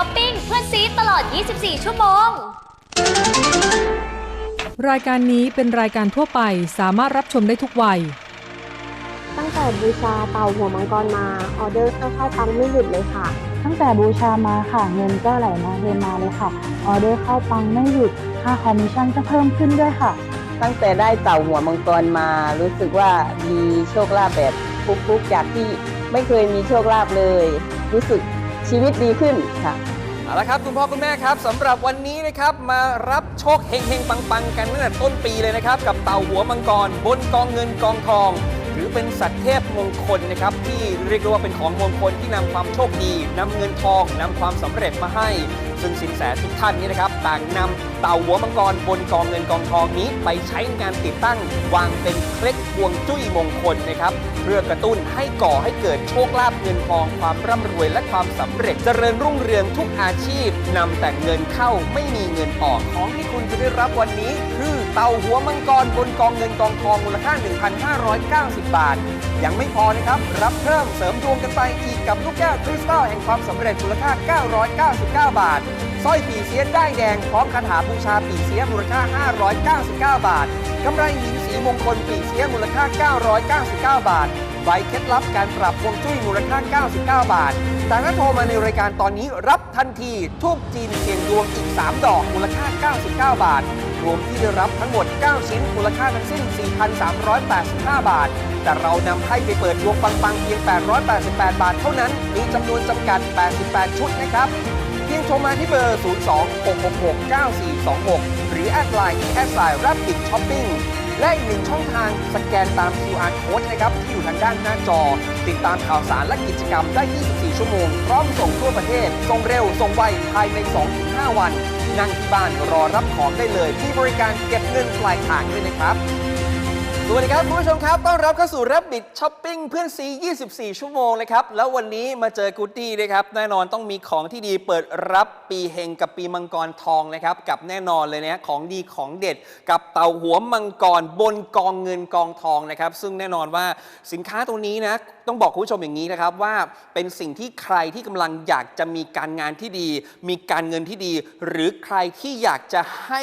ช้อปปิ้งเพื่อนซีตลอด 24 ชั่วโมง รายการนี้เป็นรายการทั่วไปสามารถรับชมได้ทุกวัย ตั้งแต่บูชาเต่าหัวมังกรมา ออเดอร์ก็เข้าปังไม่หยุดเลยค่ะ ตั้งแต่บูชามาค่ะเงินก็ไหลมาเทมาเลยค่ะ ออเดอร์เข้าปังไม่หยุดค่าคอมมิชชั่นก็เพิ่มขึ้นด้วยค่ะ ตั้งแต่ได้เต่าหัวมังกรมา รู้สึกว่ามีโชคลาภแบบฟุกๆจากที่ไม่เคยมีโชคลาภเลย รู้สึก ชีวิตดีขึ้นค่ะ เอาละครับคุณพ่อคุณแม่ครับสำหรับวันนี้นะครับมารับโชคเฮงเฮงปังปังๆ กันตั้งแต่ต้นปีเลยนะครับ กับเต่าหัวมังกรบนกองเงินกองทอง ถือเป็นสัตว์เทพมงคลนะครับที่เรียกได้ว่าเป็นของมงคลที่นำความโชคดีนำเงินทองนำความสำเร็จมาให้ ซึ่งสินแสทุกท่านนี้นะครับต่างนำเต่าหัวมังกรบนกองเงินกองทองนี้ไปใช้ในการติดตั้ง วางเป็นเคล็ดพวงจุ้ยมงคลนะครับเพื่อกระตุ้นให้ก่อให้เกิดโชคลาภเงินทองความร่ำรวยและความสำเร็จเจริญรุ่งเรืองทุกอาชีพนำแต่เงินเข้าไม่มีเงินออกของที่คุณจะได้รับวันนี้ คือเต่าหัวมังกรบน กองเงินกองทองมูลค่า 1,590 บาท ยังไม่พอนะครับ รับเพิ่มเสริมดวงกันไปอีกกับลูกแก้วคริสตัลแห่งความสำเร็จมูลค่า 999 บาท สร้อยปีเสียได้ายแดงพร้อมคาถาบูชาปีเสียมูลค่า 599 บาทกำไรหินสีมงคลปีเสียมูลค่า 999 บาทใบเคล็ดลับการปรับฮวงจุ้ยมูลค่า 99 บาท แต่ถ้าโทรมาในรายการตอนนี้รับทันทีทูบจีนเสียงดวงอีก 3 ดอกมูลค่า 99 บาท รวมที่ได้รับทั้งหมด 9 ชิ้นมูลค่าทั้งสิ้น 4,385 บาท แต่เรานำให้ไปเปิดดวงปังๆเพียง 888 บาทเท่านั้น มีจำนวนจำกัด 88 ชุดนะครับ เพียงโทรมาที่เบอร์ 026669426 หรือแอดไลน์ที่แอดไลน์ Rapid Shopping และอีกหนึ่งช่องทางสแกนตาม QR Code นะครับ ที่อยู่ทางด้านหน้าจอ ติดตามข่าวสารและกิจกรรมได้ 24 ชั่วโมง พร้อมส่งทั่วประเทศ ส่งเร็ว ส่งไว ภายใน 2-5 วัน นั่งที่บ้านรอรับของได้เลยที่บริการเก็บเงินปลายทางด้วยนะครับ สวัสดีครับคุณผู้ชมครับต้อนรับเข้าสู่ Rabbit Shopping เพื่อนซี 24 ชั่วโมงเลยครับ แล้ววันนี้มาเจอกูดดี้นะครับ แน่นอนต้องมีของที่ดีเปิดรับปีเฮงกับปีมังกรทองนะครับ กับแน่นอนเลยนะของดีของเด็ด กับเต่าหัวมังกรบนกองเงินกองทองนะครับ ซึ่งแน่นอนว่าสินค้าตรงนี้นะต้องบอกคุณผู้ชมอย่างนี้นะครับว่าเป็นสิ่งที่ใครที่กำลังอยากจะมีการงานที่ดี มีการเงินที่ดี หรือใครที่อยากจะให้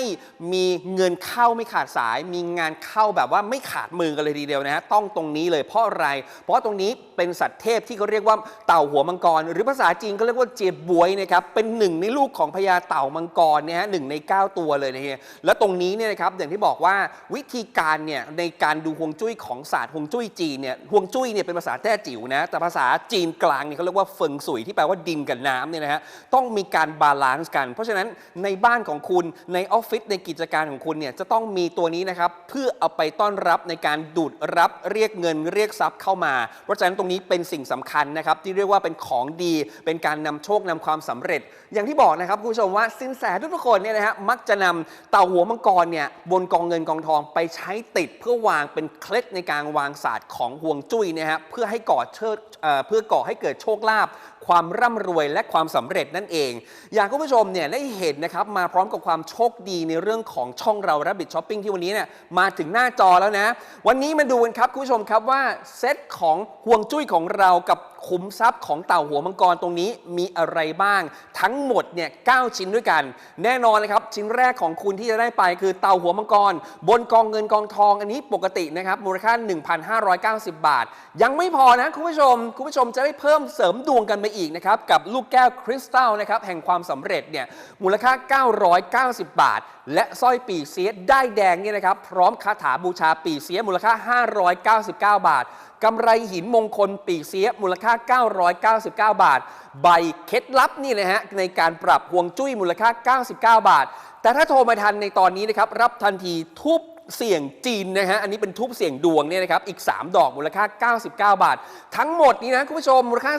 มีเงินเข้าไม่ขาดสาย มีงานเข้าแบบว่าไม่ขาขาดมือกันเลยทีเดียวนะฮะต้องตรงนี้เลยเพราะอะไร เพราะตรงนี้เป็นสัตว์เทพที่เขาเรียกว่าเต่าหัวมังกร หรือภาษาจีนก็เรียกว่าเจียบบวยนะครับเป็นหนึ่งในลูกของพญาเต่ามังกรเนี่ยฮะหนึ่งใน 9 ตัวเลยนะฮะแล้วตรงนี้เนี่ยนะครับอย่างที่บอกว่าวิธีการเนี่ยในการดูฮวงจุ้ยของศาสตร์ฮวงจุ้ยจีนเนี่ยฮวงจุ้ยเนี่ยเป็นภาษาแต้จิ๋วนะแต่ภาษาจีนกลางเนี่ยเขาเรียกว่าเฟิงสุยที่แปลว่าดินกับน้ำเนี่ยนะฮะต้องมีการบาลานซ์กัน เพราะฉะนั้นในบ้านของคุณในออฟฟิศในกิจการของคุณเนี่ยจะต้องมีตัวนี้นะครับเพื่อเอาไปต้อนรับในการดูดรับเรียกเงินเรียกทรัพย์เข้ามา เพราะฉะนั้นตรงนี้เป็นสิ่งสำคัญนะครับที่เรียกว่าเป็นของดีเป็นการนำโชคนำความสำเร็จ อย่างที่บอกนะครับคุณผู้ชมว่าสินแสทุกคนเนี่ยนะฮะมักจะนำเต่าหัวมังกรเนี่ยบนกองเงินกองทองไปใช้ติดเพื่อวางเป็นเคล็ดในการวางศาสตร์ของห่วงจุ้ยนะฮะเพื่อให้ก่อเชิดเพื่อก่อให้เกิดโชคลาภ ความร่ำรวยและความสำเร็จนั่นเอง อยากให้คุณผู้ชมเนี่ยได้เห็นนะครับมาพร้อมกับความโชคดีในเรื่องของช่องเรา Rabbit Shopping ที่วันนี้เนี่ยมาถึงหน้าจอแล้วนะ วันนี้มาดูกันครับคุณผู้ชมครับว่าเซตของห่วงจุ้ยของเรากับ ขุมทรัพย์ของเต่าหัวมังกรตรงนี้มีอะไรบ้าง ทั้งหมดเนี่ย9ชิ้นด้วยกัน แน่นอนนะครับชิ้นแรกของคุณที่จะได้ไปคือเต่าหัวมังกร บนกองเงินกองทองอันนี้ปกตินะครับมูลค่า 1,590 บาท ยังไม่พอนะคุณผู้ชม คุณผู้ชมจะได้เพิ่มเสริมดวงกันไปอีกนะครับกับลูกแก้วคริสตัลนะครับแห่งความสำเร็จเนี่ยมูลค่า 990 บาท และสร้อยปีเสียได้แดงเนี่ยนะครับพร้อมคาถาบูชาปีเสียมูลค่า 599 บาท กำไรหินมงคลปีเสียมูลค่า 999 บาท ใบเคล็ดลับนี่นะฮะในการปรับฮวงจุ้ยมูลค่า 99 บาท แต่ถ้าโทรมาทันในตอนนี้นะครับ รับทันทีทุบ เสี่ยงจีนนะฮะ อันนี้เป็นทุบเสี่ยงดวงเนี่ยนะครับ อีก 3 ดอกมูลค่า 99 บาท ทั้งหมดนี้นะคุณผู้ชมมูลค่า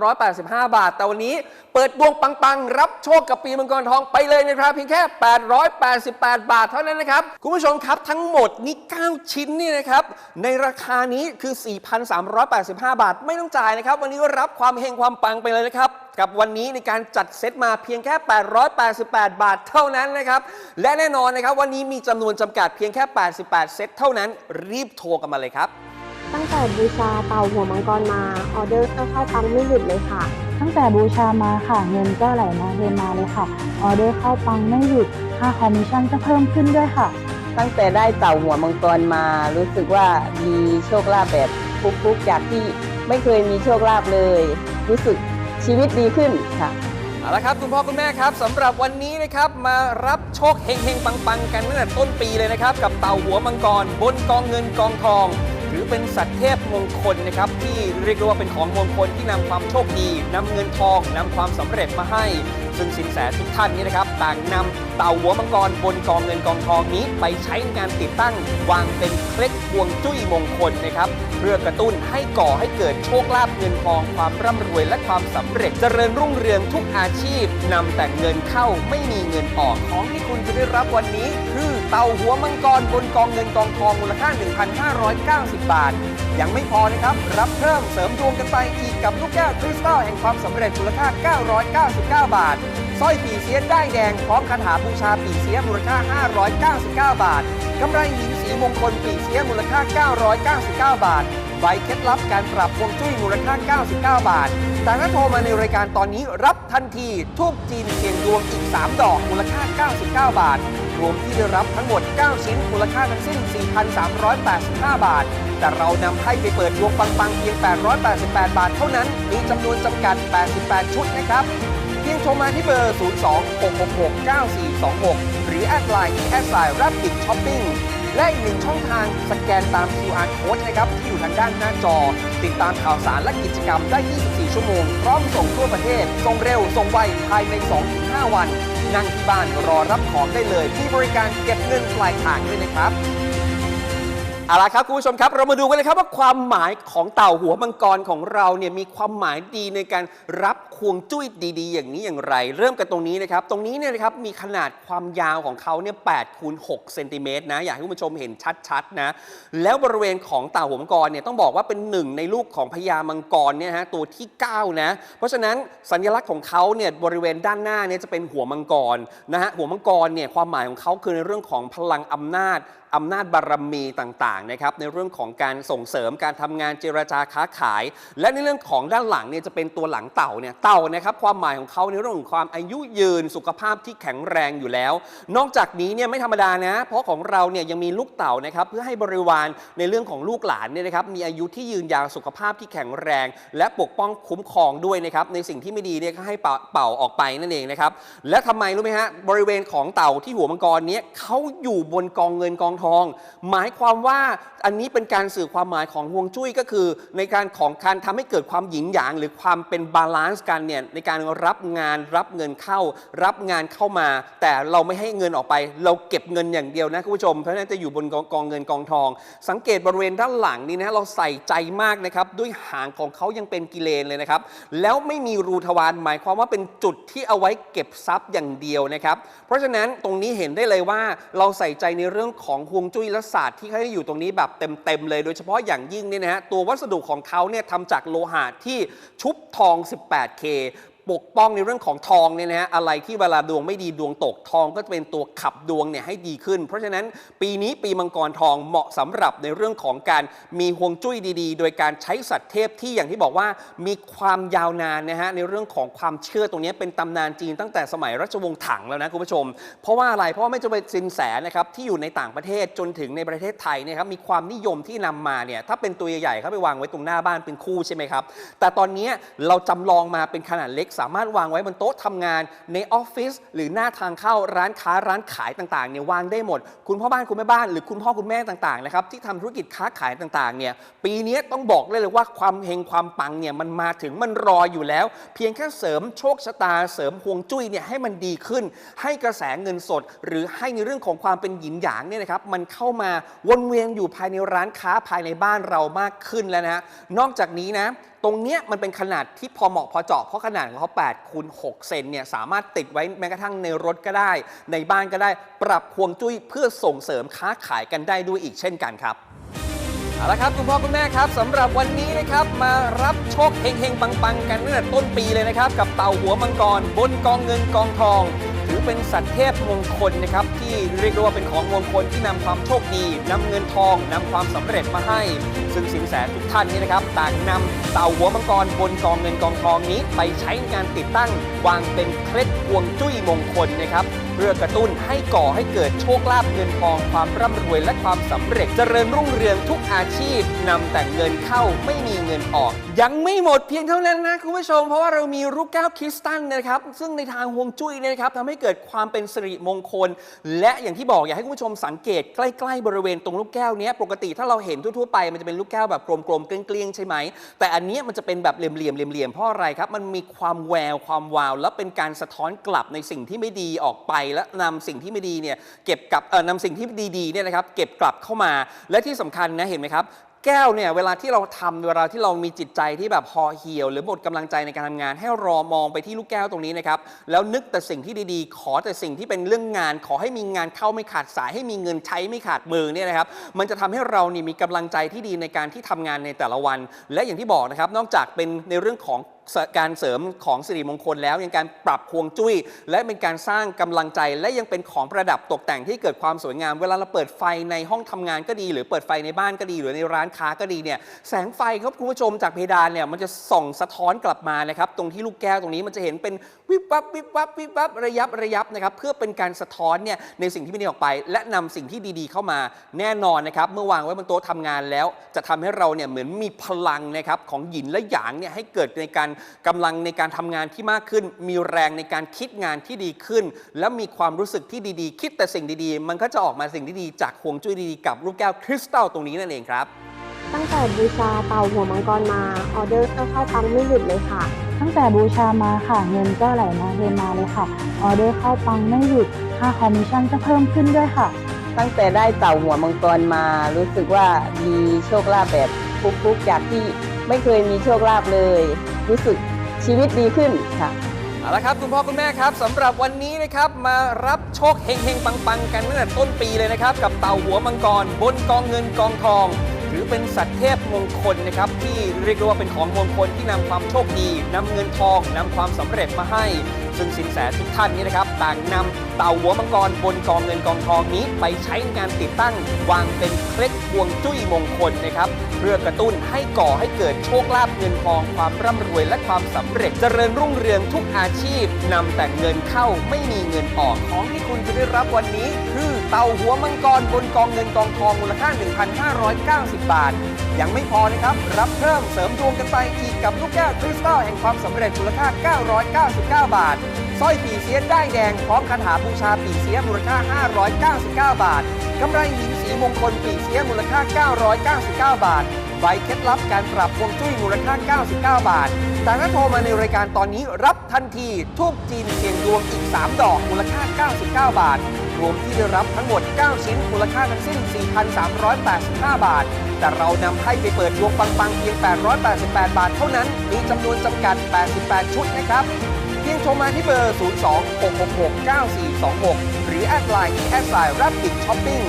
4,385 บาท แต่วันนี้เปิดดวงปังๆ รับโชคกับปีมังกรทองไปเลยนะครับ เพียงแค่ 888 บาทเท่านั้นนะครับ คุณผู้ชมครับทั้งหมดนี้9ชิ้นนี่นะครับ ในราคานี้คือ 4,385 บาท ไม่ต้องจ่ายนะครับ วันนี้ก็รับความเฮงความปังไปเลยนะครับ กับวันนี้ในการจัดเซตมาเพียงแค่ 888 บาทเท่านั้นนะครับ และแน่นอนนะครับวันนี้มีจำนวนจำกัดเพียงแค่ 88 เซตเท่านั้น รีบโทรกันมาเลยครับ ตั้งแต่บูชาเต่าหัวมังกรมาออเดอร์ก็เข้าปังไม่หยุดเลยค่ะตั้งตั้งแต่บูชามาค่ะเงินก็ไหลมาเทมาเลยค่ะ ออเดอร์เข้าปังไม่หยุดค่าคอมมิชชั่นก็เพิ่มขึ้นด้วยค่ะ ตั้งแต่ได้เต่าหัวมังกรมา รู้สึกว่ามีโชคลาภแบบฟุกๆจากที่ไม่เคยมีโชคลาภเลย รู้สึก ชีวิตดีขึ้นค่ะ เอาละครับคุณพ่อคุณแม่ครับสำหรับวันนี้นะครับมารับโชคเฮงเฮงปังปังๆ กันตั้งแต่ต้นปีเลยนะครับ กับเต่าหัวมังกรบนกองเงินกองทอง ถือเป็นสัตว์เทพมงคลนะครับที่เรียกได้ว่าเป็นของมงคลที่นำความโชคดีนำเงินทองนำความสำเร็จมาให้ ซึ่งสินแสทุกท่านนี้นะครับต่างนำเต่าหัวมังกรบนกองเงินกองทองนี้ไปใช้ในงานติดตั้ง วางเป็นเคล็ดพวงจุ้ยมงคลนะครับเพื่อกระตุ้นให้ก่อให้เกิดโชคลาภเงินทองความร่ำรวยและความสำเร็จเจริญรุ่งเรืองทุกอาชีพนำแต่เงินเข้าไม่มีเงินออกของที่คุณจะได้รับวันนี้คือ เต่าหัวมังกรบนกองเงินกองทองมูลค่า 1,590 บาท ยังไม่พอนะครับ รับเพิ่มเสริมดวงกันไปอีกกับลูกแก้วคริสตัลแห่งความสำเร็จมูลค่า 999 บาทสร้อยปีเสียได้ายแดงพร้อมคาถาบูชาปีเสียมูลค่า 599 บาทกำไรหินสีมงคลปีเสียมูลค่า 999 บาท ใบเคล็ดลับการปรับฮวงจุ้ยมูลค่า 99 บาท แต่ถ้าโทรมาในรายการตอนนี้รับทันทีทูบจีนเสียงดวงอีก 3 ดอกมูลค่า 99 บาท รวมที่ได้รับทั้งหมด 9 ชิ้นมูลค่าทั้งสิ้น 4,385 บาท แต่เรานำให้ไปเปิดดวงปังๆเพียง 888 บาท เท่านั้น มีจำนวนจำกัด 88 ชุดนะครับเพียงโทรมาที่เบอร์ 026669426 หรือแอดไลน์ที่แอดไลน์ Rapid Shopping และอีกหนึ่งช่องทางสแกนตาม QR Code นะครับที่อยู่ทางด้านหน้าจอ ติดตามข่าวสารและกิจกรรมได้ 24 ชั่วโมง พร้อมส่งทั่วประเทศ ส่งเร็ว ส่งไวภายใน 2-5 วัน นั่งที่บ้านรอรับของได้เลยที่บริการเก็บเงินปลายทางด้วยนะครับ เอาละครับคุณผู้ชมครับ เรามาดูกันเลยครับว่าความหมายของเต่าหัวมังกรของเราเนี่ยมีความหมายดีในการรับควงจุ้ยดีๆ อย่างนี้อย่างไร เริ่มกันตรงนี้นะครับ ตรงนี้เนี่ยนะครับมีขนาดความยาวของเขาเนี่ย8คูณ6เซนติเมตรนะ อยากให้คุณผู้ชมเห็นชัดๆนะ แล้วบริเวณของเต่าหัวมังกรเนี่ยต้องบอกว่าเป็นหนึ่งในลูกของพญามังกรเนี่ยฮะตัวที่ 9 นะ เพราะฉะนั้นสัญลักษณ์ของเขาเนี่ยบริเวณด้านหน้าเนี่ยจะเป็นหัวมังกรนะฮะหัวมังกรเนี่ยความหมายของเขาคือในเรื่องของพลังอำนาจ อำนาจบารมีต่างๆนะครับในเรื่องของการส่งเสริมการทำงานเจรจาค้าขาย และในเรื่องของด้านหลังเนี่ยจะเป็นตัวหลังเต่าเนี่ยเต่านะครับความหมายของเขาในเรื่องของความอายุยืนสุขภาพที่แข็งแรงอยู่แล้ว นอกจากนี้เนี่ยไม่ธรรมดานะ เพราะของเราเนี่ยยังมีลูกเต่านะครับเพื่อให้บริวารในเรื่องของลูกหลานเนี่ยนะครับมีอายุที่ยืนยาวสุขภาพที่แข็งแรง และปกป้องคุ้มครองด้วยนะครับในสิ่งที่ไม่ดีเนี่ยก็ให้เป่าออกไปนั่นเองนะครับและทำไมรู้ไหมฮะบริเวณของเต่าที่หัวมังกรเนี้ยเขาอยู่บนกองเงินกองทอง หมายความว่าอันนี้เป็นการสื่อความหมายของฮวงจุ้ยก็คือ ในการของการทำให้เกิดความหยินหยาง หรือความเป็นบาลานซ์กันเนี่ยในการรับงานรับเงินเข้า รับงานเข้ามา แต่เราไม่ให้เงินออกไป เราเก็บเงินอย่างเดียวนะคุณผู้ชมเพราะฉะนั้นจะอยู่บนกองกองเงินกองทอง สังเกตบริเวณด้านหลังนี่นะเราใส่ใจมากนะครับด้วยหางของเขายังเป็นกิเลนเลยนะครับแล้วไม่มีรูทวารหมายความว่าเป็นจุดที่เอาไว้เก็บทรัพย์อย่างเดียวนะครับ เพราะฉะนั้นตรงนี้เห็นได้เลยว่าเราใส่ใจในเรื่องของฮวงจุ้ยและศาสตร์ที่เขาได้อยู่ตรงนี้แบบเต็มๆเลย โดยเฉพาะอย่างยิ่งเนี่ยนะฮะตัววัสดุของเขาเนี่ยทำจากโลหะที่ชุบทอง 18K ปกป้องในเรื่องของทองเนี่ยนะฮะอะไรที่เวลาดวงไม่ดีดวงตกทองก็จะเป็นตัวขับดวงเนี่ยให้ดีขึ้น เพราะฉะนั้นปีนี้ปีมังกรทองเหมาะสำหรับในเรื่องของการมีฮวงจุ้ยดี ๆ โดยการใช้สัตว์เทพที่อย่างที่บอกว่ามีความยาวนานนะฮะในเรื่องของความเชื่อตรงนี้เป็นตำนานจีนตั้งแต่สมัยรัชวงศ์ถังแล้วนะคุณผู้ชม เพราะว่าอะไรเพราะว่าไม่จะเป็นสินแสนะครับที่อยู่ในต่างประเทศจนถึงในประเทศไทยนี่ยครับมีความนิยมที่นำมาเนี่ยถ้าเป็นตัวใหญ่ๆเขาไปวางไว้ตรงหน้าบ้านเป็นคู่ใช่ไหมครับแต่ตอนนี้เราจำลองมาเป็นขนาดเล็กสามารถวางไว้บนโต๊ะทำงานในออฟฟิศหรือหน้าทางเข้าร้านค้าร้านขายต่างๆเนี่ยวางได้หมด คุณพ่อบ้านคุณแม่บ้านหรือคุณพ่อคุณแม่ต่างๆนะครับที่ทำธุรกิจค้าขายต่างๆเนี่ยปีนี้ต้องบอกเลยเลยว่าความเฮงความปังเนี่ยมันมาถึงมันรออยู่แล้ว เพียงแค่เสริมโชคชะตาเสริมฮวงจุ้ยเนี่ยให้มันดีขึ้น ให้กระแสเงินสด หรือให้ในเรื่องของความเป็นหยินหยางเนี่ยนะครับมันเข้ามาวนเวียนอยู่ภายในร้านค้าภายในบ้านเรามากขึ้นแล้วนะฮะนอกจากนี้นะตรงเนี้ยมันเป็นขนาดที่พอเหมาะพอเจาะเพราะขนาดของขา8คูณ6เซนเนี่ยสามารถติดไว้แม้กระทั่งในรถก็ได้ ในบ้านก็ได้ปรับพวงจุ้ยเพื่อส่งเสริมค้าขายกันได้ด้วยอีกเช่นกันครับเอาละครับคุณพ่อคุณแม่ครับสำหรับวันนี้นะครับมารับโชคเฮงๆปังๆ กันตั้งแต่ต้นปีเลยนะครับ กับเต่าหัวมังกรบนกองเงินกองทอง เป็นสัตว์เทพมงคลนะครับที่เรียกได้ว่าเป็นของมงคลที่นำความโชคดีนำเงินทองนำความสำเร็จมาให้ ซึ่งสินแสทุกท่านนี่นะครับต่างนำเต่าหัวมังกรบนกองเงินกองทองนี้ ไปใช้ในการติดตั้ง วางเป็นเคล็ดฮวงจุ้ยมงคลนะครับเพื่อกระตุ้นให้ก่อให้เกิดโชคลาภเงินทองความร่ำรวยและความสำเร็จเจริญรุ่งเรืองทุกอาชีพนำแต่เงินเข้าไม่มีเงินออก ยังไม่หมดเพียงเท่านั้นนะคุณผู้ชม เพราะว่าเรามีลูกแก้วคริสตัลนะครับ ซึ่งในทางฮวงจุ้ยเนี่ยนะครับทำให้เกิดความเป็นสิริมงคล และอย่างที่บอกอยากให้คุณผู้ชมสังเกตใกล้ๆบริเวณตรงลูกแก้วนี้ปกติถ้าเราเห็นทั่วๆไปมันจะเป็นลูกแก้วแบบกลมๆเกลี้ยงๆใช่ไหมแต่อันนี้มันจะเป็นแบบเหลี่ยมๆเหลี่ยมๆเพราะอะไรครับมันมีความแววความวาว และเป็นการสะท้อนกลับในสิ่งที่ไม่ดีออกไปและนำสิ่งที่ไม่ดีเนี่ยเก็บกลับเออนำสิ่งที่ดีๆเนี่ยนะครับเก็บกลับเข้ามา และที่สำคัญนะเห็นไหมครับแก้วเนี่ยเวลาที่เราทำเวลาที่เรามีจิตใจที่แบบพอเหี่ยว หรือหมดกำลังใจในการทำงาน ให้รอมองไปที่ลูกแก้วตรงนี้นะครับแล้วนึกแต่สิ่งที่ดีๆ ขอแต่สิ่งที่เป็นเรื่องงาน ขอให้มีงานเข้าไม่ขาดสายให้มีเงินใช้ไม่ขาดมือเนี่ยนะครับมันจะทำให้เรานี่มีกำลังใจที่ดีในการที่ทำงานในแต่ละวัน และอย่างที่บอกนะครับนอกจากเป็นในเรื่องของ การเสริมของสิริมงคลแล้ว ยังการปรับฮวงจุ้ย และเป็นการสร้างกำลังใจ และยังเป็นของประดับตกแต่งที่เกิดความสวยงาม เวลาเราเปิดไฟในห้องทำงานก็ดี หรือเปิดไฟในบ้านก็ดี หรือในร้านค้าก็ดีเนี่ยแสงไฟครับคุณผู้ชมจากเพดานเนี่ยมันจะส่องสะท้อนกลับมานะครับตรงที่ลูกแก้วตรงนี้มันจะเห็นเป็นวิบวับวิบวับวิบวับระยับระยับนะครับเพื่อเป็นการสะท้อนเนี่ยในสิ่งที่ไม่ดีออกไป และนำสิ่งที่ดีๆ เข้ามาแน่นอนนะครับเมื่อวางไว้บนโต๊ะทำงานแล้ว จะทำให้เราเนี่ยเหมือนมีพลังนะครับของหยินและหยางเนี่ยให้เกิดในการกำลังในการทำงานที่มากขึ้น มีแรงในการคิดงานที่ดีขึ้น และมีความรู้สึกที่ดีๆ คิดแต่สิ่งดีๆ มันก็จะออกมาสิ่งที่ดีจากฮวงจุ้ยดีๆกับลูกแก้วคริสตัลตรงนี้นั่นเองครับ ตั้งแต่บูชาเต่าหัวมังกรมาออเดอร์ก็เข้าปังไม่หยุดเลยค่ะ ตั้งแต่บูชามาค่ะเงินก็ไหลมาเทมาเลยค่ะออเดอร์เข้าปังไม่หยุดค่าคอมมิชชั่นก็เพิ่มขึ้นด้วยค่ะ ตั้งแต่ได้เต่าหัวมังกรมา รู้สึกว่ามีโชคลาภแบบฟุกๆจากที่ไม่เคยมีโชคลาภเลย รู้สึกชีวิตดีขึ้นค่ะ เอาละครับคุณพ่อคุณแม่ครับสำหรับวันนี้นะครับมารับโชคเฮงเฮงปังปังๆ กันตั้งแต่ต้นปีเลยนะครับ กับเต่าหัวมังกรบนกองเงินกองทอง ถือเป็นสัตว์เทพมงคลนะครับที่เรียกได้ว่าเป็นของมงคลที่นำความโชคดีนำเงินทองนำความสำเร็จมาให้ ซึ่งสินแสทุกท่านนี่นะครับต่างนำเต่าหัวมังกรบนกองเงินกองทองนี้ไปใช้งานติดตั้ง วางเป็นเคล็ดวงจุ้ยมงคลนะครับเพื่อกระตุ้นให้ก่อให้เกิดโชคลาภเงินทองความร่ำรวยและความสำเร็จเจริญรุ่งเรืองทุกอาชีพนำแต่เงินเข้าไม่มีเงินออกของที่คุณจะได้รับวันนี้ คือเต่าหัวมังกรบน กองเงินกองทองมูลค่า 1,590 บาท ยังไม่พอนะครับ รับเพิ่มเสริมดวงกันไปอีกกับลูกแก้วคริสตัลแห่งความสำเร็จมูลค่า 999 บาท สร้อยปีเสียได้ายแดง พร้อมคาถาบูชาปีเสียมูลค่า 599 บาทกำไรหินสีมงคลปีเสียมูลค่า 999 บาทใบเคล็ดลับการปรับฮวงจุ้ยมูลค่า 99 บาท แต่ถ้าโทรมาในรายการตอนนี้รับทันทีทูบจีนเสียงดวงอีก 3 ดอกมูลค่า 99 บาท รวมที่ได้รับทั้งหมด 9 ชิ้นมูลค่าทั้งสิ้น 4,385 บาท แต่เรานำให้ไปเปิดดวงปังๆเพียง 888 บาทเท่านั้น มีจำนวนจำกัด 88 ชุดนะครับ เพียงโทรมาที่เบอร์ 026669426 หรือแอดไลน์ที่แอดไลน์ Rapid Shopping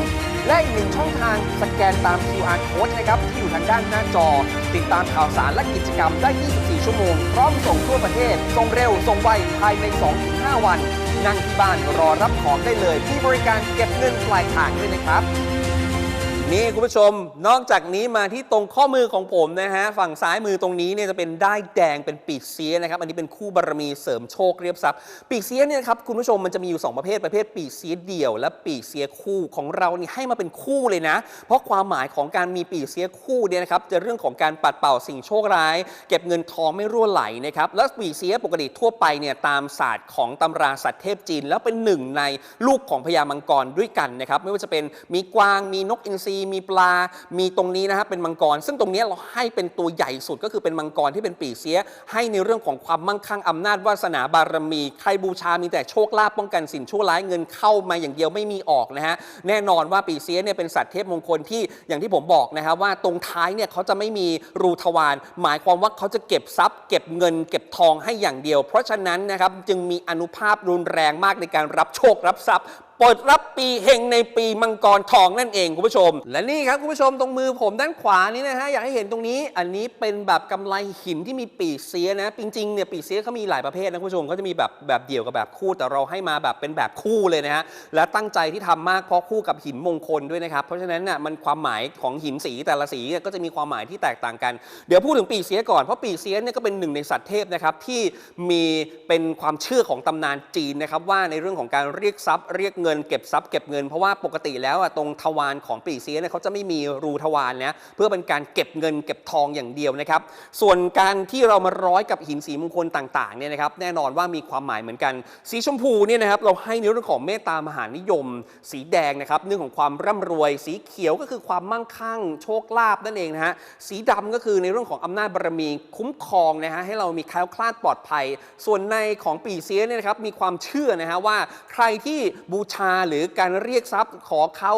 และอีกหนึ่งช่องทางสแกนตาม QR Code นะครับ ที่อยู่ทางด้านหน้าจอ ติดตามข่าวสารและกิจกรรมได้ 24 ชั่วโมง พร้อมส่งทั่วประเทศ ส่งเร็ว ส่งไว ภายใน 2-5 วัน นั่งที่บ้านรอรับของได้เลย ที่บริการเก็บเงินปลายทางด้วยนะครับ นี่คุณผู้ชมนอกจากนี้มาที่ตรงข้อมือของผมนะฮะ ฝั่งซ้ายมือตรงนี้เนี่ยจะเป็นได้แดงเป็นปีกเสียนะครับ อันนี้เป็นคู่บารมีเสริมโชคเรียบทรัพย์ ปีกเสียเนี่ยครับคุณผู้ชมมันจะมีอยู่ 2 ประเภทประเภทปีกเสียเดี่ยว และปีกเสียคู่ของเรานี่ให้มาเป็นคู่เลยนะ เพราะความหมายของการมีปีกเสียคู่เนี่ยนะครับจะเรื่องของการปัดเป่าสิ่งโชคร้าย เก็บเงินทองไม่รั่วไหลนะครับแล้วปีกเสียปกติทั่วไปเนี่ยตามศาสตร์ของตำราสัตว์เทพจีน แล้วเป็นหนึ่งในลูกของพญามังกรด้วยกันนะครับไม่ว่าจะเป็นมีกวางมีนกอินทรีมีปลา มีตรงนี้นะครับเป็นมังกร ซึ่งตรงนี้เราให้เป็นตัวใหญ่สุดก็คือเป็นมังกรที่เป็นปีเสีย ให้ในเรื่องของความมั่งคั่งอำนาจวาสนาบารมี ใครบูชามีแต่โชคลาภป้องกันสิ่งชั่วร้ายเงินเข้ามาอย่างเดียวไม่มีออกนะฮะแน่นอนว่าปีเสียเนี่ยเป็นสัตว์เทพมงคลที่อย่างที่ผมบอกนะครับว่าตรงท้ายเนี่ยเขาจะไม่มีรูทวารหมายความว่าเขาจะเก็บทรัพย์ เก็บเงิน เก็บทองให้อย่างเดียว เพราะฉะนั้นนะครับจึงมีอนุภาพรุนแรงมากในการรับโชครับทรัพย์ เปิดรับปีเฮงในปีมังกรทองนั่นเองคุณผู้ชม และนี่ครับคุณผู้ชมตรงมือผมด้านขวานี้นะฮะอยากให้เห็นตรงนี้ อันนี้เป็นแบบกำไลหินที่มีปีกเสียนะ จริงๆเนี่ยปีกเสียเขามีหลายประเภทนะคุณผู้ชมเขาจะมีแบบแบบเดี่ยวกับแบบคู่แต่เราให้มาแบบเป็นแบบคู่เลยนะฮะและตั้งใจที่ทำมากเพราะคู่กับหินมงคลด้วยนะครับเพราะฉะนั้นน่ะมันความหมายของหินสีแต่ละสีก็จะมีความหมายที่แตกต่างกันเดี๋ยวพูดถึงปีกเสียก่อนเพราะปีกเสียเนี่ยก็เป็นหนึ่งในสัตว์เทพนะครับที่มีเป็นความเชื่อของตำนานจีนนะครับว่าในเรื่องของการเรียกทรัพย์เรียกเงินเก็บทรัพย์เก็บเงินเพราะว่าปกติแล้วตรงทวารของปีเสียเนี่ยเขาจะไม่มีรูทวารนะเพื่อเป็นการเก็บเงินเก็บทองอย่างเดียวนะครับ ส่วนการที่เรามาร้อยกับหินสีมงคลต่างๆเนี่ยนะครับแน่นอนว่ามีความหมายเหมือนกัน สีชมพูเนี่ยนะครับเราให้ในเรื่องของเมตตามหานิยม สีแดงนะครับเรื่องของความร่ำรวย สีเขียวก็คือความมั่งคั่ง โชคลาภนั่นเองนะฮะสีดำก็คือในเรื่องของอำนาจบารมีคุ้มครองนะฮะให้เรามีแคล้วคลาดปลอดภัย ส่วนในของปีเสียเนี่ยนะครับมีความเชื่อนะฮะว่าใครที่บูชาหรือการเรียกทรัพย์ ขอเขา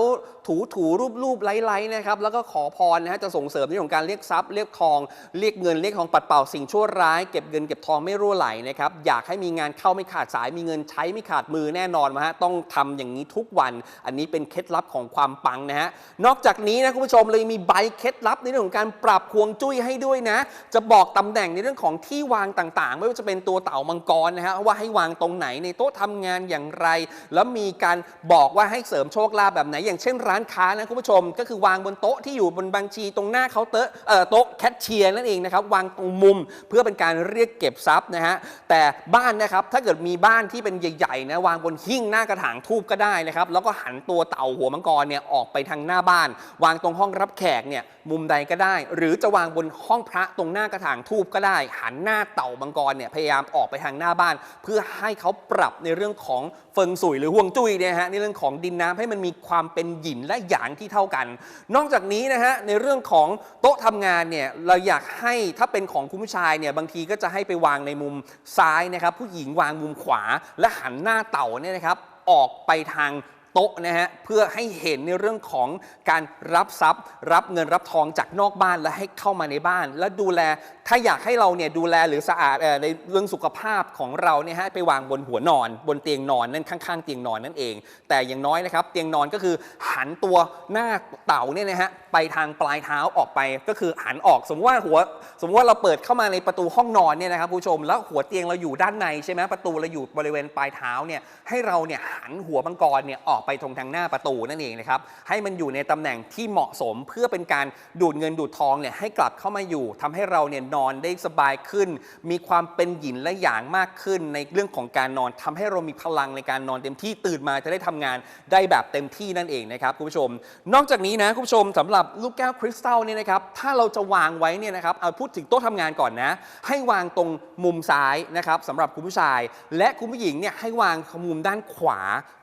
ถูถูรูปรูปไล้ๆนะครับแล้วก็ขอพรนะฮะจะส่งเสริมในเรื่องของการเรียกทรัพย์เรียกทองเรียกเงินเรียกทองปัดเป่าสิ่งชั่วร้ายเก็บเงินเก็บทองไม่รั่วไหลนะครับอยากให้มีงานเข้าไม่ขาดสายมีเงินใช้ไม่ขาดมือแน่นอนนะฮะต้องทำอย่างนี้ทุกวัน อันนี้เป็นเคล็ดลับของความปังนะฮะนอกจากนี้นะคุณผู้ชมเลยมีใบเคล็ดลับในเรื่องของการปรับควงจุ้ยให้ด้วยนะ จะบอกตำแหน่งในเรื่องของที่วางต่างๆ ไม่ว่าจะเป็นตัวเต่ามังกรนะฮะว่าให้วางตรงไหนในโต๊ะทำงานอย่างไร แล้วมีการบอกว่าให้เสริมโชคลาภแบบไหน อย่างเช่นร้านค้านะคุณผู้ชม ก็คือวางบนโต๊ะที่อยู่บนบัญชีตรงหน้าเคาน์เตอร์เอ่อโต๊ะแคชเชียร์นั่นเองนะครับวางตรงมุมเพื่อเป็นการเรียกเก็บทรัพย์นะฮะแต่บ้านนะครับถ้าเกิดมีบ้านที่เป็นใหญ่ๆนะวางบนหิ้งหน้ากระถางทูบก็ได้นะครับแล้วก็หันตัวเต่าหัวมังกรเนี่ยออกไปทางหน้าบ้าน วางตรงห้องรับแขกเนี่ยมุมใดก็ได้ หรือจะวางบนห้องพระตรงหน้ากระถางทูบก็ได้ หันหน้าเต่ามังกรเนี่ยพยายามออกไปทางหน้าบ้าน เพื่อให้เขาปรับในเรื่องของเฟิงสุยหรือห่วงจุ้ยเนี่ยฮะในเรื่องของดินน้ำให้มันมีความเป็นหยินและหยางที่เท่ากัน นอกจากนี้นะฮะในเรื่องของโต๊ะทำงานเนี่ยเราอยากให้ถ้าเป็นของคุณผู้ชายเนี่ยบางทีก็จะให้ไปวางในมุมซ้ายนะครับผู้หญิงวางมุมขวาและหันหน้าเต่าเนี่ยนะครับออกไปทาง โต๊ะนะฮะเพื่อให้เห็นในเรื่องของการรับทรัพย์ รับเงินรับทองจากนอกบ้านและให้เข้ามาในบ้าน และดูแลถ้าอยากให้เราเนี่ยดูแลหรือสะอาดในเรื่องสุขภาพของเราเนี่ยฮะไปวางบนหัวนอน บนเตียงนอนนั่นข้างๆ เตียงนอนนั่นเอง แต่อย่างน้อยนะครับเตียงนอนก็คือหันตัวหน้าเต่าเนี่ยนะฮะไปทางปลายเท้าออกไปก็คือหันออก สมมติว่าหัว สมมติว่าเราเปิดเข้ามาในประตูห้องนอนเนี่ยนะครับผู้ชมแล้วหัวเตียงเราอยู่ด้านในใช่ไหมประตูเราอยู่บริเวณปลายเท้าเนี่ยให้เราเนี่ยหันหัวมังกรเนี่ยออกไปตรงทางหน้าประตูนั่นเองนะครับให้มันอยู่ในตำแหน่งที่เหมาะสมเพื่อเป็นการดูดเงินดูดทองเนี่ยให้กลับเข้ามาอยู่ทำให้เราเนี่ยนอนได้สบายขึ้น มีความเป็นหยินและหยางมากขึ้นในเรื่องของการนอนทำให้เรามีพลังในการนอนเต็มที่ตื่นมาจะได้ทำงานได้แบบเต็มที่นั่นเองนะครับคุณผู้ชม นอกจากนี้นะคุณผู้ชมสำหรับลูกแก้วคริสตัลเนี่ยนะครับถ้าเราจะวางไว้เนี่ยนะครับเอาพูดถึงโต๊ะทำงานก่อนนะ ให้วางตรงมุมซ้ายนะครับสำหรับคุณผู้ชาย และคุณผู้หญิงเนี่ยให้วางมุมด้านขวา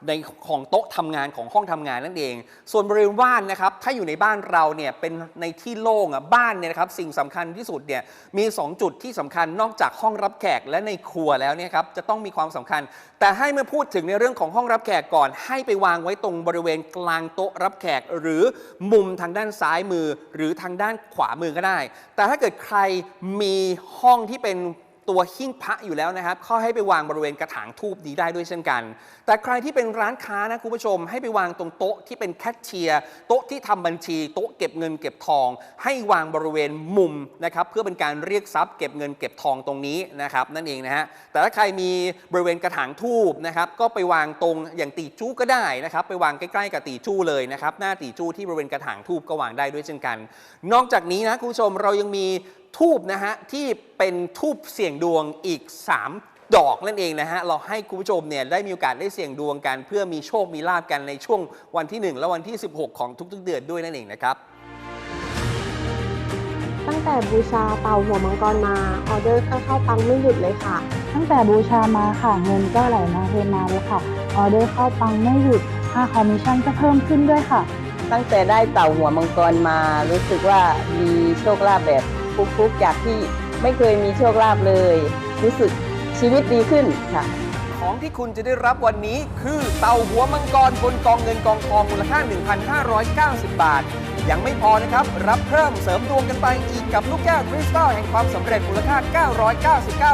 ในของโต๊ะทำงานของห้องทำงานนั่นเอง ส่วนบริเวณบ้านนะครับถ้าอยู่ในบ้านเราเนี่ยเป็นในที่โล่งอะบ้านเนี่ยนะครับสิ่งสำคัญที่สุดเนี่ยมี 2 จุดที่สำคัญนอกจากห้องรับแขกและในครัวแล้วเนี่ยครับจะต้องมีความสำคัญ แต่ให้เมื่อพูดถึงในเรื่องของห้องรับแขกก่อน ให้ไปวางไว้ตรงบริเวณกลางโต๊ะรับแขก หรือมุมทางด้านานซ้ายมือหรือทางด้านขวามือก็ได้ แต่ถ้าเกิดใครมีห้องที่เป็น ตัวหิ้งพระอยู่แล้วนะครับข้อให้ไปวางบริเวณกระถางทูบนี้ได้ด้วยเช่นกัน แต่ใครที่เป็นร้านค้านะคุณผู้ชม ให้ไปวางตรงโต๊ะที่เป็นแคชเชียร์โต๊ะที่ทำบัญชี โต๊ะเก็บเงินเก็บทอง ให้วางบริเวณมุมนะครับเพื่อเป็นการเรียกทรัพย์เก็บเงินเก็บทองตรงนี้นะครับนั่นเองนะฮะแต่ถ้าใครมีบริเวณกระถางทูบนะครับก็ไปวางตรงอย่างตีจู้ก็ได้นะครับไปวางใกล้ๆกับตีจู้เลยนะครับหน้าตีจู้ที่บริเวณกระถางทูบก็วางได้ด้วยเช่นกัน นอกจากนี้นะคุณผู้ชมเรายังมี ทูบนะฮะที่เป็นทูบเสี่ยงดวงอีก 3 ดอกนั่นเองนะฮะเราให้คุณผู้ชมเนี่ยได้มีโอกาสได้เสี่ยงดวงกันเพื่อมีโชคมีลาบกันในช่วงวันที่ 1 และวันที่ 16 ของทุกๆ เดือนด้วยนั่นเองนะครับ ตั้งแต่บูชาเต่าหัวมังกรมาออเดอร์ก็เข้าปังไม่หยุดเลยค่ะ ตั้งแต่บูชามาค่ะเงินก็ไหลมาเทมาเลยค่ะออเดอร์เข้าปังไม่หยุดค่าคอมมิชชั่นก็เพิ่มขึ้นด้วยค่ะ ตั้งแต่ได้เต่าหัวมังกรมารู้สึกว่ามีโชคลาภแบบ ฟุกๆจากที่ไม่เคยมีโชคลาภเลย รู้สึกชีวิตดีขึ้นค่ะ ของที่คุณจะได้รับวันนี้คือเต่าหัวมังกรบนกองเงินกองทองมูลค่า 1,590 บาท ยังไม่พอนะครับ รับเพิ่มเสริมดวงกันไปอีกกับลูกแก้วคริสตัลแห่งความสำเร็จมูลค่า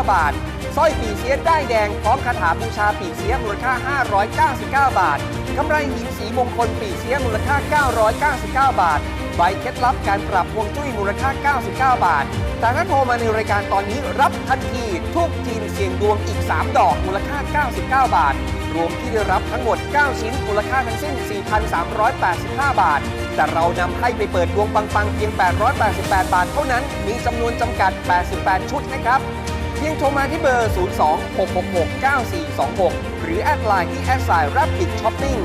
999 บาทสร้อยปีเสียได้ายแดงพร้อมคาถาบูชาปีเสียมูลค่า 599 บาทกำไรหินสีมงคลปีเสียมูลค่า 999 บาท ใบเคล็ดลับการปรับฮวงจุ้ยมูลค่า 99 บาท แต่ถ้าโทรมาในรายการตอนนี้รับทันทีทุกจีนเสี่ยงดวงอีก 3 ดอกมูลค่า 99 บาท รวมที่ได้รับทั้งหมด 9 ชิ้นมูลค่าทั้งสิ้น 4,385 บาท แต่เรานำให้ไปเปิดดวงปังๆเพียง 888 บาท เท่านั้น มีจำนวนจำกัด 88 ชุดนะครับเพียงโทรมาที่เบอร์ 02-666-9426 หรือแอดไลน์ที่แอดไซน์ Rapid Shopping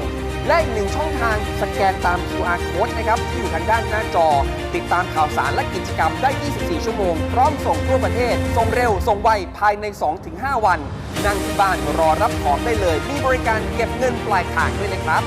และอีกหนึ่งช่องทางสแกนตาม QR Code นะครับที่อยู่ทางด้านหน้าจอ ติดตามข่าวสารและกิจกรรมได้ 24 ชั่วโมง พร้อมส่งทั่วประเทศ ส่งเร็ว ส่งไว ภายใน 2-5 วัน นั่งที่บ้านรอรับของได้เลย มีบริการเก็บเงินปลายทางด้วยนะครับ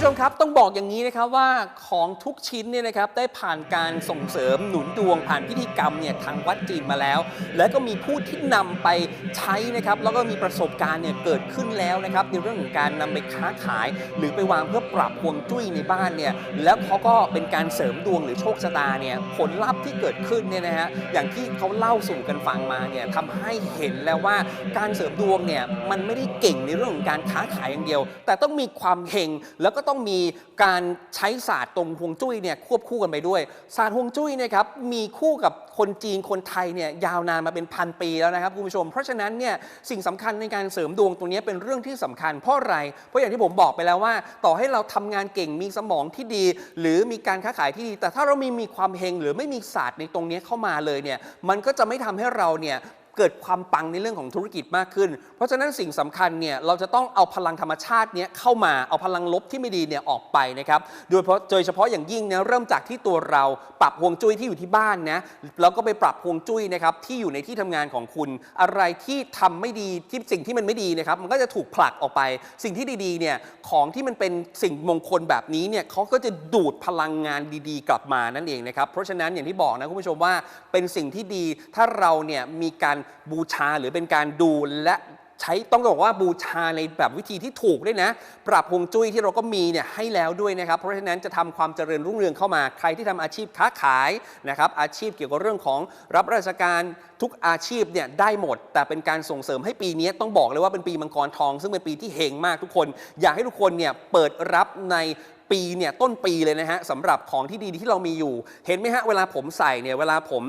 ผู้ชมครับต้องบอกอย่างนี้นะครับว่าของทุกชิ้นเนี่ยนะครับได้ผ่านการส่งเสริมหนุนดวงผ่านพิธีกรรมเนี่ยทางวัดจีนมาแล้ว และก็มีผู้ที่นำไปใช้นะครับแล้วก็มีประสบการณ์เนี่ยเกิดขึ้นแล้วนะครับในเรื่องของการนำไปค้าขาย หรือไปวางเพื่อปรับฮวงจุ้ยในบ้านเนี่ยแล้วเขาก็เป็นการเสริมดวงหรือโชคชะตาเนี่ยผลลัพธ์ที่เกิดขึ้นเนี่ยนะฮะอย่างที่เขาเล่าสู่กันฟังมาเนี่ยทำให้เห็นแล้วว่าการเสริมดวงเนี่ยมันไม่ได้เก่งในเรื่องของการค้าขายอย่างเดียว แต่ต้องมีความเฮงแล้วก็ต้องมีการใช้ศาสตร์ตรงฮวงจุ้ยเนี่ยควบคู่กันไปด้วยศาสตร์ฮวงจุ้ยเนะครับมีคู่กับคนจีนคนไทยเนี่ยยาวนานมาเป็นพันปีแล้วนะครับคุณผู้ชม เพราะฉะนั้นเนี่ยสิ่งสำคัญในการเสริมดวงตรงนี้เป็นเรื่องที่สำคัญเพราะอะไร เพราะอย่างที่ผมบอกไปแล้วว่า ต่อให้เราทำงานเก่งมีสมองที่ดี หรือมีการค้าขายที่ดี แต่ถ้าเรามีมีความเฮงหรือไม่มีศาสตร์ในตรงนี้เข้ามาเลยเนี่ยมันก็จะไม่ทำให้เราเนี่ย เกิดความปังในเรื่องของธุรกิจมากขึ้น เพราะฉะนั้นสิ่งสำคัญเนี่ยเราจะต้องเอาพลังธรรมชาติเนี้ยเข้ามาเอาพลังลบที่ไม่ดีเนี่ยออกไปนะครับโดยเฉพาะโดยเฉพาะอย่างยิ่งเนี่ยเริ่มจากที่ตัวเราปรับฮวงจุ้ยที่อยู่ที่บ้านนะแล้วก็ไปปรับฮวงจุ้ยนะครับที่อยู่ในที่ทำงานของคุณ อะไรที่ทำไม่ดีที่สิ่งที่มันไม่ดีนะครับมันก็จะถูกผลักออกไป สิ่งที่ดีๆเนี่ยของที่มันเป็นสิ่งมงคลแบบนี้เนี่ยเขาก็จะดูดพลังงานดีๆ กลับมานั่นเองนะครับเพราะฉะนั้นอย่างที่บอกนะคุณผู้ชมว่าเป็นสิ่งที่ดีถ้าเราเนี่ยมีการบูชาหรือเป็นการดูและใช้ต้องบอกว่าบูชาในแบบวิธีที่ถูกด้วยนะ ปรับฮวงจุ้ยที่เราก็มีเนี่ยให้แล้วด้วยนะครับ เพราะฉะนั้นจะทำความเจริญรุ่งเรืองเข้ามาใครที่ทำอาชีพค้าขายนะครับอาชีพเกี่ยวกับเรื่องของรับราชการทุกอาชีพเนี่ยได้หมด แต่เป็นการส่งเสริมให้ปีนี้ต้องบอกเลยว่าเป็นปีมังกรทอง ซึ่งเป็นปีที่เฮงมากทุกคน อยากให้ทุกคนเนี่ยเปิดรับใน ปีเนี่ยต้นปีเลยนะฮะสำหรับของที่ดีที่เรามีอยู่ เห็นไหมฮะเวลาผมใส่เนี่ยเวลาผม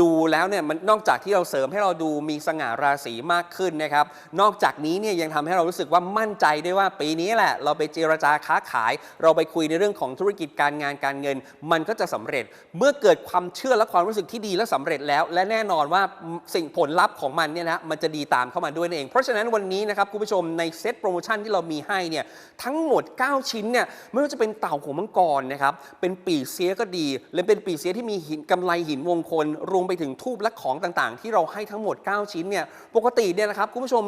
ดูแล้วเนี่ยมันนอกจากที่เราเสริมให้เราดูมีสง่าราศีมากขึ้นนะครับนอกจากนี้เนี่ยยังทำให้เรารู้สึกว่ามั่นใจได้ว่าปีนี้แหละ เราไปเจรจาค้าขาย เราไปคุยในเรื่องของธุรกิจการงานการเงิน มันก็จะสำเร็จเมื่อเกิดความเชื่อและความรู้สึกที่ดีและสำเร็จแล้ว และแน่นอนว่าสิ่งผลลัพธ์ของมันเนี่ยนะมันจะดีตามเข้ามาด้วยนั่นเอง เพราะฉะนั้นวันนี้นะครับคุณผู้ชมในเซตโปรโมชั่นที่เรามีให้เนี่ยทั้งหมด 9 ชิ้นเนี่ยไม่ว่าจะเป็นเต่าหัวมังกรนะครับ เป็นปีเสียก็ดี และเป็นปีเสียที่มีหินกำไลหินมงคล รวมไปถึงทูบและของต่างๆ ที่เราให้ทั้งหมด 9 ชิ้นเนี่ย ปกติเนี่ยนะครับคุณผู้ชม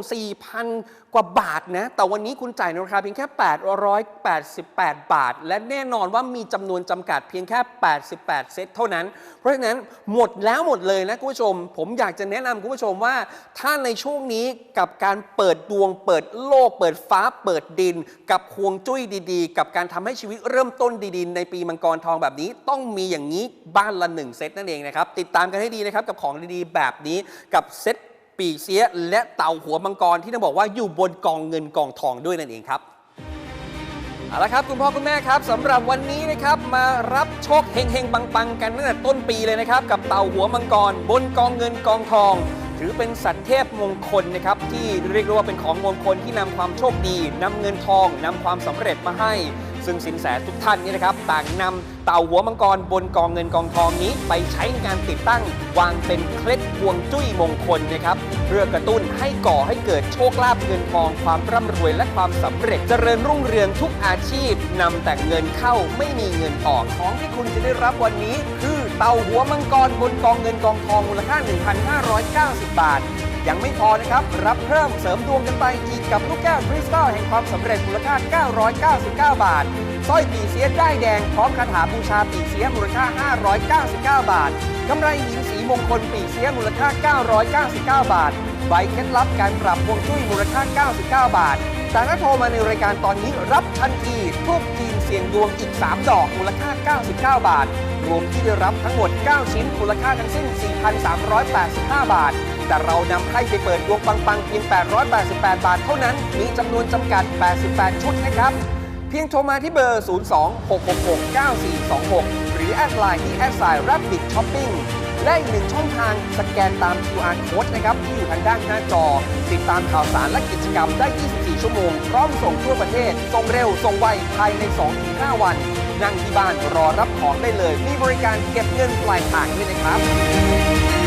4,000 กว่าบาทนะ แต่วันนี้คุณจ่ายในราคาเพียงแค่ 888 บาท และแน่นอนว่ามีจำนวนจำกัดเพียงแค่ 88 เซตเท่านั้น เพราะฉะนั้นหมดแล้วหมดเลยนะคุณผู้ชม ผมอยากจะแนะนำคุณผู้ชมว่า ถ้าในช่วงนี้กับการเปิดดวง เปิดโลก เปิดฟ้า เปิดดิน กับควงจุ้ยดี ๆ กับการทำให้ชีวิตเริ่มต้นดีๆ ในปีมังกรทองแบบนี้ ต้องมีอย่างนี้บ้านละหนึ่งเซตนั่นเองนะครับ ติดตามกันให้ดีนะครับกับของดีๆ แบบนี้กับเซตปีเสียและเต่าหัวมังกรที่ต้องบอกว่าอยู่บนกองเงินกองทองด้วยนั่นเองครับเอาละครับคุณพ่อคุณแม่ครับสำหรับวันนี้นะครับมารับโชคเฮงเฮงๆปังๆ กันตั้งแต่ต้นปีเลยนะครับ กับเต่าหัวมังกร บนกองเงินกองทอง ถือเป็นสัตว์เทพมงคลนะครับ ที่เรียกได้ว่าเป็นของมงคลที่นำความโชคดีนำเงินทองนำความสำเร็จมาให้ ซึ่งสินแสทุกท่านนี่นะครับต่างนำเต่าหัวมังกรบนกองเงินกองทองนี้ไปใช้ในการติดตั้ง วางเป็นเคล็ดพวงจุ้ยมงคลนะครับเพื่อกระตุ้นให้ก่อให้เกิดโชคลาภเงินทองความร่ำรวยและความสำเร็จเจริญรุ่งเรืองทุกอาชีพนำแต่เงินเข้าไม่มีเงินออกของที่คุณจะได้รับวันนี้ คือเต่าหัวมังกรบนกองเงินกองทองมูลค่า 1,590 บาท ยังไม่พอนะครับ รับเพิ่มเสริมดวงกันไปอีกกับลูกแก้วคริสตัลแห่งความสำเร็จมูลค่า 999 บาทสร้อยปีเสียได้ายแดงพร้อมคาถาบูชาปีเสียมูลค่า 599 บาทกำไรหินสีมงคลปีเสียมูลค่า 999 บาทใบเคล็ดลับการปรับฮวงจุ้ยมูลค่า 99 บาท แต่ถ้าโทรมาในรายการตอนนี้รับทันทีทูบทีมเสียงดวงอีก 3 ดอกมูลค่า 99 บาท รวมที่ได้รับทั้งหมด 9 ชิ้นมูลค่าทั้งสิ้น 4,385 บาท แต่เรานำให้ไปเปิดดวงปังๆเพียง 888 บาทเท่านั้น มีจำนวนจำกัด 88 ชุดนะครับ เพียงโทรมาที่เบอร์ 02-666-9426 หรือแอดไลน์ที่แอดไซน์ Rabbit Shopping และอีกหนึ่งช่องทางสแกนตาม QR Code นะครับ ที่อยู่ทางด้านหน้าจอ ติดตามข่าวสารและกิจกรรมได้ 24 ชั่วโมง พร้อมส่งทั่วประเทศ ส่งเร็ว ส่งไว ภายใน 2-5 วัน นั่งที่บ้านรอรับของได้เลย มีบริการเก็บเงินปลายทางด้วยนะครับ